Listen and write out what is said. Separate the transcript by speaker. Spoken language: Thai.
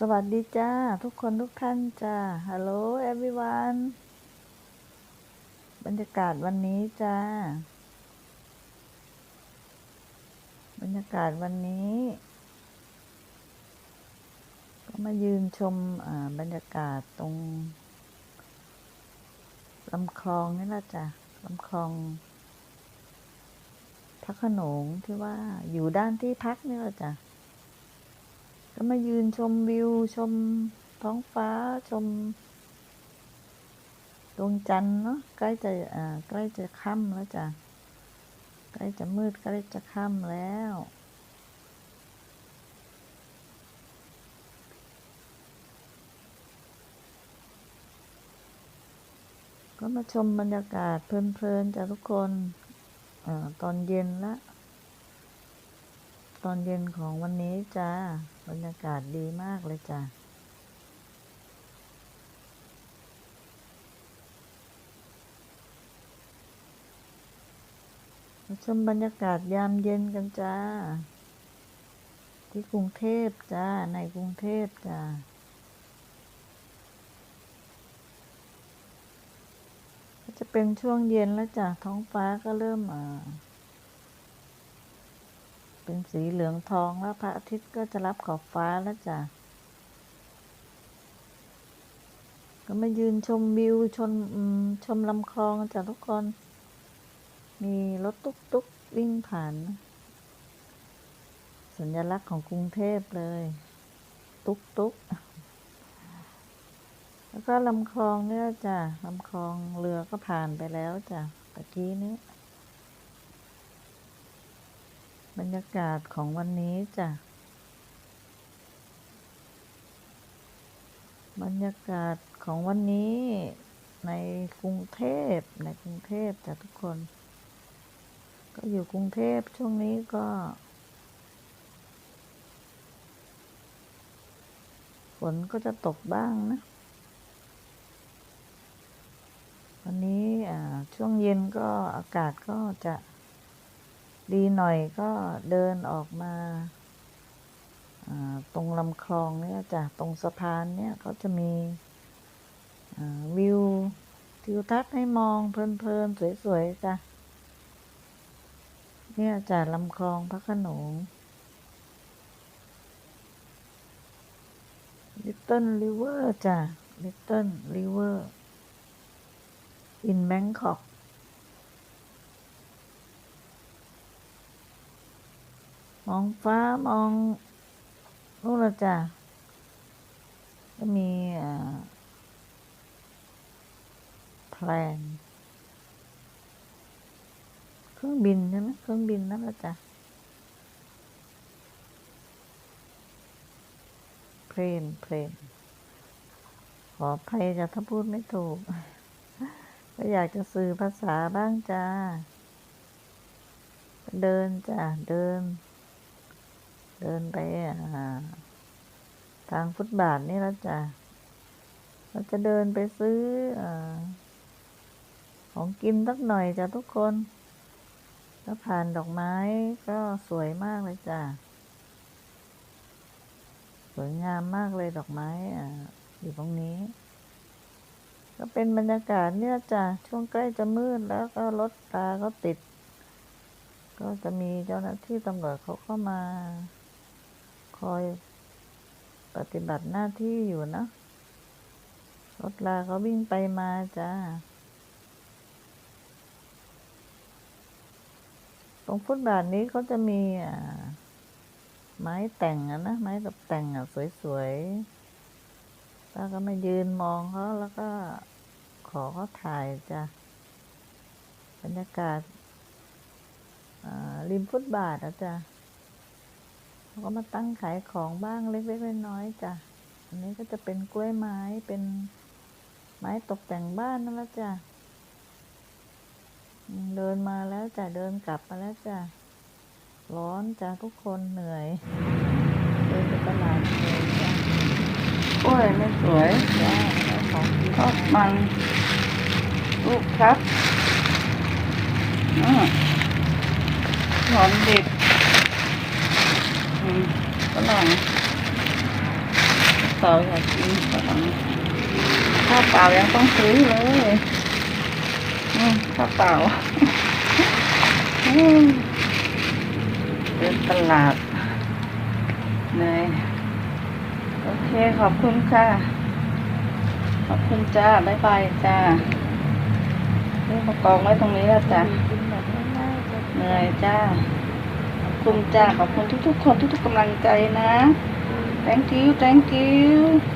Speaker 1: สวัสดีจ้า ทุกคนทุกท่านจ้าฮัลโหล everyone บรรยากาศวันนี้จ้า บรรยากาศวันนี้ ก็มายืนชมบรรยากาศตรงลำคลองนี่ละจ้ะลำคลองพระขนงที่ว่าอยู่ด้านที่พักนี่ละจ้ะ ก็มายืนชมวิว ชมท้องฟ้าชมดวงจันทร์เนาะใกล้จะอ่าใกล้จะค่ำแล้วจ้ะใกล้จะมืดใกล้จะค่ำแล้วก็มาชมบรรยากาศเพลินๆจ้ะทุกคนอาตอนเย็นละ ตอนเย็นของวันนี้จ้า บรรยากาศดีมากเลยจ้ามาชมบรรยากาศยามเย็นกันจ้า ที่กรุงเทพจ้า ในกรุงเทพจ้าก็จะเป็นช่วงเย็นแล้วจ้ะท้องฟ้าก็เริ่มอ่า เป็นสีเหลืองทองแล้วพระอาทิตย์ก็จะรับขอบฟ้าแล้วจ้ะก็มายืนชมวิวชมชมลำคลองจ้ะทุกคน มีรถตุ๊กตุ๊กวิ่งผ่าน สัญลักษณ์ของกรุงเทพเลย ตุ๊กตุ๊กแล้วก็ลำคลองเนี่ยจ้ะลำคลองเรือก็ผ่านไปแล้วจ้ะตะกี้นี้ บรรยากาศของวันนี้จ้ะ บรรยากาศของวันนี้ในกรุงเทพในกรุงเทพจ้ะทุกคน ก็อยู่กรุงเทพช่วงนี้ก็ฝนก็จะตกบ้างนะ วันนี้ช่วงเย็นก็อากาศก็จะ ดีหน่อยก็เดินออกมาตรงลำคลองเนี่ยจ้ะตรงสะพานเนี่ยเขาจะมีวิวทิวทัศน์ให้มองเพลินๆ สวยๆจ้ะเนี่ยจ้ะลำคลองพระขนง Little River จ้ะ Little River in Bangkok มองฟ้ามองนู่นละจ้ะก็มีอ่าแพลนเครื่องบินใช่ไหมเครื่องบินนั่นละจ้ะเพลนเพลนขอภัยจะถ้าพูดไม่ถูกก็อยากจะสื่อภาษาบ้างจ้า เดินจ้ะ เดิน เดินไปทางฟุตบาทนี่แล้วจ้ะเราจะเดินไปซื้ออของกินสักหน่อยจ้ะทุกคนแล้วผ่านดอกไม้ก็สวยมากเลยจ้ะสวยงามมากเลยดอกไม้อ่าอยู่ตรงนี้ ก็เป็นบรรยากาศเนี่ยจ้ะช่วงใกล้จะมืดแล้วก็รถตาก็ติด ก็จะมีเจ้าหน้าที่ตำรวจเขาก็มา คอยปฏิบัติหน้าที่อยู่นะรถลาเขาวิ่งไปมาจ้า ตรงฟุตบาทนี้เขาจะมีอ่าไม้แต่งอะนะ ไม้ตกแต่งอะสวยๆแล้วก็มายืนมองเขาแล้วก็ขอเขาถ่ายจ้ะบรรยากาศาริมฟุตบาทอะจ้ะ เขาก็มาตั้งขายของบ้างเล็กๆน้อยๆจ้ะ อันนี้ก็จะเป็นกล้วยไม้เป็นไม้ตกแต่งบ้านนั่นแหละจ้ะอืมเดินมาแล้วจ้ะ เดินกลับมาแล้วจ้ะ ร้อนจ้ะทุกคนเหนื่อยเดินไปตลาดเหนื่อยจ้ะ
Speaker 2: กล้วยไม่สวย
Speaker 1: จ้าแล้วของกิน
Speaker 2: ทอดมันลูกครับอืมหอมเด็ดอืม ฝรั่งเปล่าอยากกินฝรั่งข้าวเปล่ายังต้องซื้อเลยข้าวเปล่าเดินตลาดเนยโอเคขอบคุณค่ะ ขอบคุณจ้าบ๊ายบายจ้าเรื่องมากองไว้ตรงนี้แล้วจ้ะ
Speaker 1: กินแบบง่า
Speaker 2: เหนื่อยจ้า คุณจ้าขอบคุณทุกๆ คนทุกๆกำลังใจนะ thank you thank you